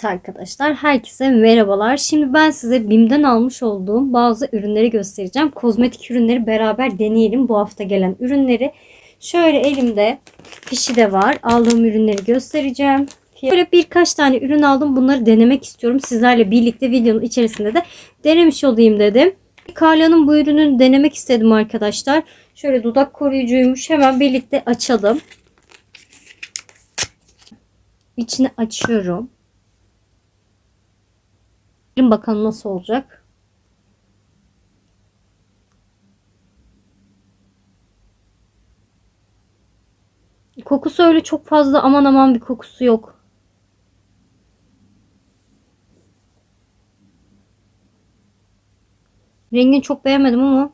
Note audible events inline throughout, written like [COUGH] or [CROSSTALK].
Evet arkadaşlar herkese merhabalar. Şimdi ben size BİM'den almış olduğum bazı ürünleri göstereceğim. Kozmetik ürünleri beraber deneyelim bu hafta gelen ürünleri. Şöyle elimde fişi de var. Aldığım ürünleri göstereceğim. Böyle birkaç tane ürün aldım. Bunları denemek istiyorum. Sizlerle birlikte videonun içerisinde de denemiş olayım dedim. Carla'nın bu ürününü denemek istedim arkadaşlar. Şöyle dudak koruyucuymuş. Hemen birlikte açalım. İçini açıyorum. Bilin bakalım nasıl olacak. Kokusu öyle çok fazla aman aman bir kokusu yok. Rengini çok beğenmedim ama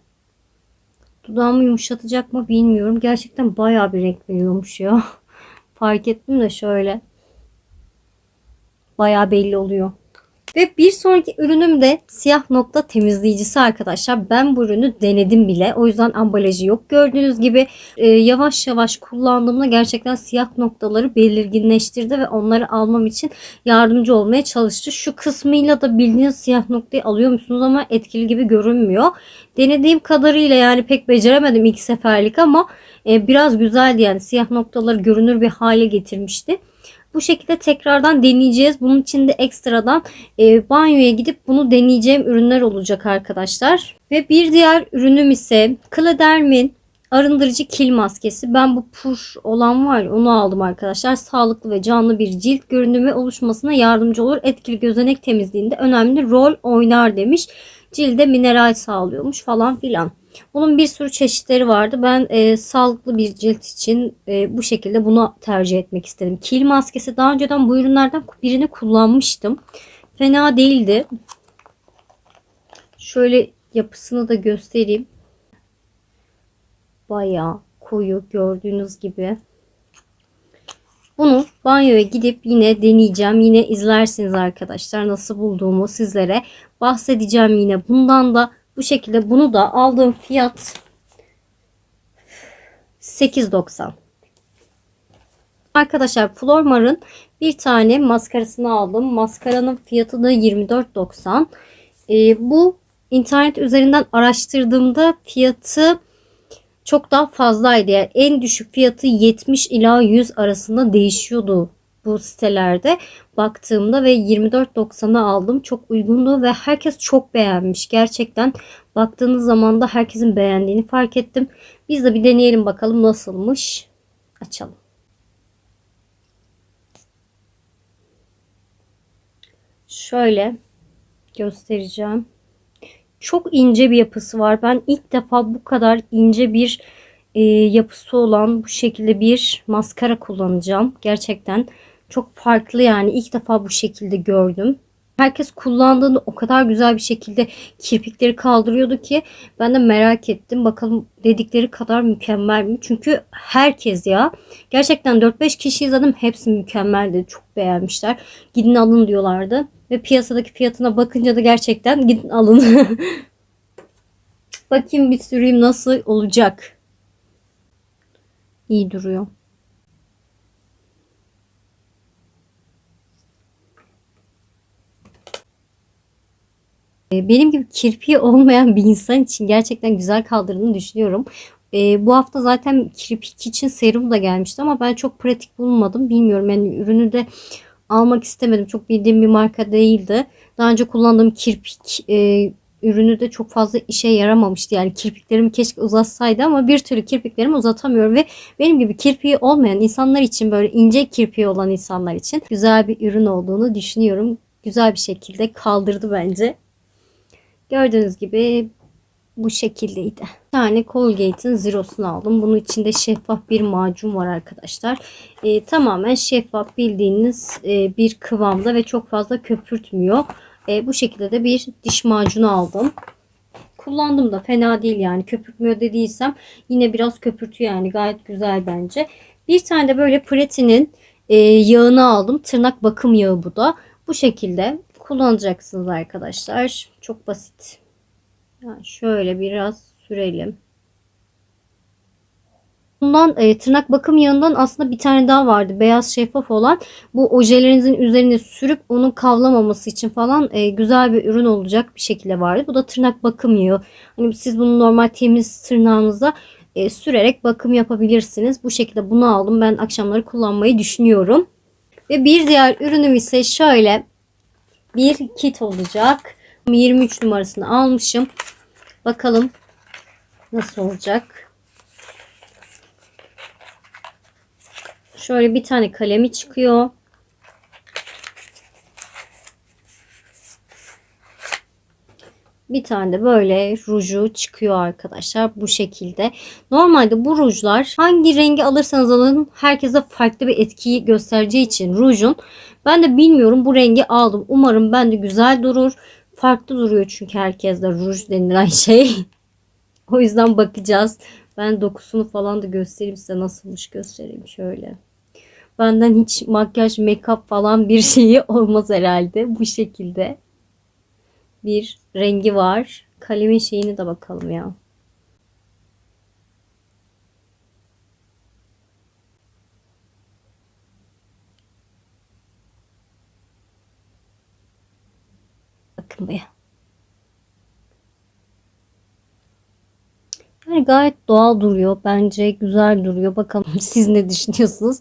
dudağımı yumuşatacak mı bilmiyorum. Gerçekten bayağı bir renk veriyormuş ya. [LAUGHS] Fark ettim de şöyle. Bayağı belli oluyor. Ve bir sonraki ürünüm de siyah nokta temizleyicisi arkadaşlar. Ben bu ürünü denedim bile. O yüzden ambalajı yok. Gördüğünüz gibi e, yavaş yavaş kullandığımda gerçekten siyah noktaları belirginleştirdi ve onları almam için yardımcı olmaya çalıştı. Şu kısmıyla da bildiğiniz siyah noktayı alıyor musunuz ama etkili gibi görünmüyor. Denediğim kadarıyla yani pek beceremedim ilk seferlik ama e, biraz güzeldi yani siyah noktaları görünür bir hale getirmişti. Bu şekilde tekrardan deneyeceğiz. Bunun için de ekstradan e, banyoya gidip bunu deneyeceğim ürünler olacak arkadaşlar. Ve bir diğer ürünüm ise Cladermin arındırıcı kil maskesi. Ben bu pur olan var ya onu aldım arkadaşlar. Sağlıklı ve canlı bir cilt görünümü oluşmasına yardımcı olur. Etkili gözenek temizliğinde önemli rol oynar demiş. Cilde mineral sağlıyormuş falan filan. Bunun bir sürü çeşitleri vardı. Ben e, sağlıklı bir cilt için e, bu şekilde bunu tercih etmek istedim. Kil maskesi daha önceden bu ürünlerden birini kullanmıştım. Fena değildi. Şöyle yapısını da göstereyim. Bayağı koyu gördüğünüz gibi. Bunu banyoya gidip yine deneyeceğim. Yine izlersiniz arkadaşlar nasıl bulduğumu sizlere bahsedeceğim yine. Bundan da bu şekilde bunu da aldığım fiyat 8.90. Arkadaşlar Flormar'ın bir tane maskarasını aldım. Maskaranın fiyatı da 24.90. Ee, bu internet üzerinden araştırdığımda fiyatı çok daha fazlaydı. Yani en düşük fiyatı 70 ila 100 arasında değişiyordu bu sitelerde baktığımda ve 24.90'a aldım. Çok uygundu ve herkes çok beğenmiş. Gerçekten baktığınız zaman da herkesin beğendiğini fark ettim. Biz de bir deneyelim bakalım nasılmış. Açalım. Şöyle göstereceğim. Çok ince bir yapısı var. Ben ilk defa bu kadar ince bir e, yapısı olan bu şekilde bir maskara kullanacağım. Gerçekten çok farklı yani ilk defa bu şekilde gördüm. Herkes kullandığında o kadar güzel bir şekilde kirpikleri kaldırıyordu ki ben de merak ettim. Bakalım dedikleri kadar mükemmel mi? Çünkü herkes ya gerçekten 4-5 kişi izledim. Hepsi mükemmeldi. Çok beğenmişler. Gidin alın diyorlardı. Ve piyasadaki fiyatına bakınca da gerçekten gidin alın. [LAUGHS] Bakayım bir süreyim nasıl olacak. İyi duruyor. Benim gibi kirpiği [LAUGHS] olmayan bir insan için gerçekten güzel kaldırdığını düşünüyorum. E, bu hafta zaten kirpik için serum da gelmişti ama ben çok pratik bulmadım. Bilmiyorum yani ürünü de almak istemedim. Çok bildiğim bir marka değildi. Daha önce kullandığım kirpik e, ürünü de çok fazla işe yaramamıştı. Yani kirpiklerimi keşke uzatsaydı ama bir türlü kirpiklerimi uzatamıyorum ve benim gibi kirpiği olmayan insanlar için böyle ince kirpiği olan insanlar için güzel bir ürün olduğunu düşünüyorum. Güzel bir şekilde kaldırdı bence. Gördüğünüz gibi bu şekildeydi. Bir tane Colgate'in Zero'sunu aldım. Bunun içinde şeffaf bir macun var arkadaşlar. E, tamamen şeffaf bildiğiniz e, bir kıvamda ve çok fazla köpürtmüyor. E, bu şekilde de bir diş macunu aldım. Kullandım da fena değil yani köpürtmüyor dediysem yine biraz köpürtüyor yani gayet güzel bence. Bir tane de böyle Preti'nin e, yağını aldım. Tırnak bakım yağı bu da. Bu şekilde kullanacaksınız arkadaşlar. Çok basit. Yani şöyle biraz sürelim. Bundan e, tırnak bakım yağından aslında bir tane daha vardı. Beyaz şeffaf olan. Bu ojelerinizin üzerine sürüp onun kavlamaması için falan e, güzel bir ürün olacak bir şekilde vardı. Bu da tırnak bakım yağı. Hani siz bunu normal temiz tırnağınıza e, sürerek bakım yapabilirsiniz. Bu şekilde bunu aldım. Ben akşamları kullanmayı düşünüyorum. Ve bir diğer ürünüm ise şöyle bir kit olacak. 23 numarasını almışım. Bakalım nasıl olacak. Şöyle bir tane kalemi çıkıyor. Bir tane de böyle ruju çıkıyor arkadaşlar bu şekilde. Normalde bu rujlar hangi rengi alırsanız alın herkese farklı bir etkiyi göstereceği için rujun ben de bilmiyorum bu rengi aldım. Umarım ben de güzel durur. Farklı duruyor çünkü herkeste ruj denilen [LAUGHS] şey. o yüzden bakacağız. Ben dokusunu falan da göstereyim size nasılmış göstereyim şöyle. Benden hiç makyaj, make-up falan bir [LAUGHS] şeyi olmaz herhalde bu şekilde bir rengi var. Kalemin şeyini de bakalım ya. Bakın buraya. Yani gayet doğal duruyor. Bence güzel duruyor. Bakalım [LAUGHS] siz ne düşünüyorsunuz?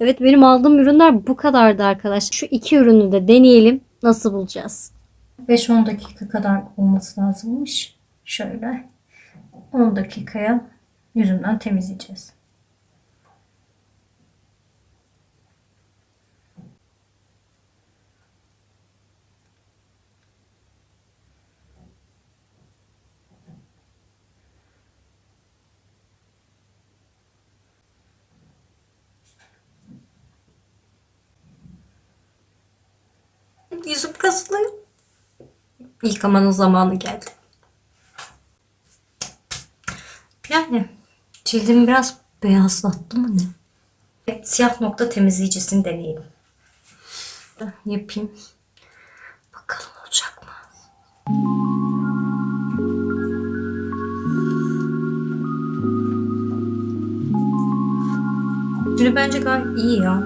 Evet benim aldığım ürünler bu kadardı arkadaşlar. Şu iki ürünü de deneyelim. Nasıl bulacağız? 5-10 dakika kadar olması lazımmış. Şöyle 10 dakikaya yüzümden temizleyeceğiz. Yüzüm kasılıyor. Yıkamanın zamanı geldi. Yani cildimi biraz beyazlattım mı ne? Evet, siyah nokta temizleyicisini deneyelim. Yapayım. Bakalım olacak mı? Şimdi bence gayet iyi ya.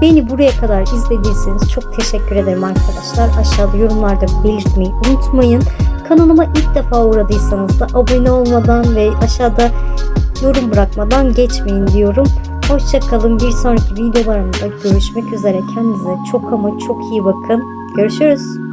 Beni buraya kadar izlediyseniz çok teşekkür ederim arkadaşlar. Aşağıda yorumlarda belirtmeyi unutmayın. Kanalıma ilk defa uğradıysanız da abone olmadan ve aşağıda yorum bırakmadan geçmeyin diyorum. Hoşçakalın. Bir sonraki videolarımda görüşmek üzere. Kendinize çok ama çok iyi bakın. Görüşürüz.